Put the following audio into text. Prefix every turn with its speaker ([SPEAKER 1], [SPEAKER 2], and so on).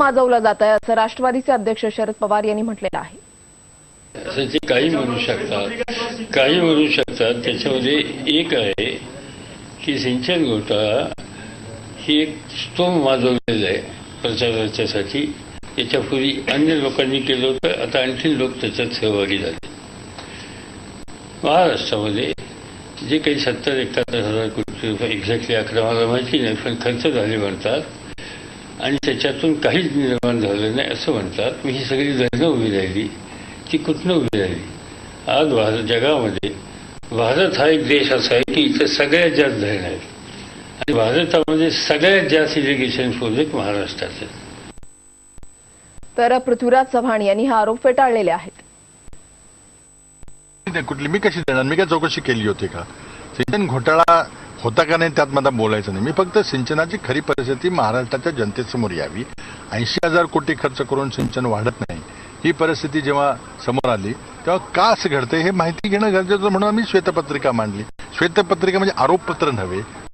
[SPEAKER 1] माजवलं जात आहे असं राष्ट्रवादीचे अध्यक्ष शरद पवार यांनी म्हटलेलं आहे.
[SPEAKER 2] काही म्हणू शकतात. काही म्हणू शकतात. त्याच्यामध्ये एक आहे की सिंचन घोटाळा ही एक स्तोम माजवलेलं आहे प्रचाराच्यासाठी याच्यापूर्वी अन्य लोकांनी केलं होतं. आता आणखी लोक त्याच्यात सहभागी झाले. महाराष्ट्रामध्ये जे काही सत्तर एकाहत्तर हजार कोटी रुपये एक्झॅक्टली अकरा मला माहिती नाही पण खर्च झाले म्हणतात. आणि त्याच्यातून काहीच निर्माण झालं नाही असं म्हणतात. मी ही सगळी धरणं उभी राहिली. ती कुठनं उभी राहिली? आज भारत जगामध्ये भारत हा एक देश असा आहे की इथं सगळ्यात जास्त धरण आहेत आणि भारतामध्ये सगळ्यात जास्त इरिगेशन प्रोजेक्ट महाराष्ट्रात आहेत.
[SPEAKER 1] तर पृथ्वीराज चव्हाण यांनी हा आरोप फेटाळलेले आहेत.
[SPEAKER 3] कुठली मी कशी देणार? मी काय चौकशी केली होती का? सिंचन घोटाळा होता का नाही त्यात मला बोलायचं नाही. मी फक्त सिंचनाची खरी परिस्थिती महाराष्ट्राच्या जनतेसमोर यावी. ऐंशी हजार कोटी खर्च करून सिंचन वाढत नाही. ही परिस्थिती जेव्हा समोर आली तेव्हा का असं घडतं हे माहिती घेणं गरजेचं म्हणून आम्ही श्वेतपत्रिका मांडली. श्वेतपत्रिका म्हणजे आरोपपत्र नव्हे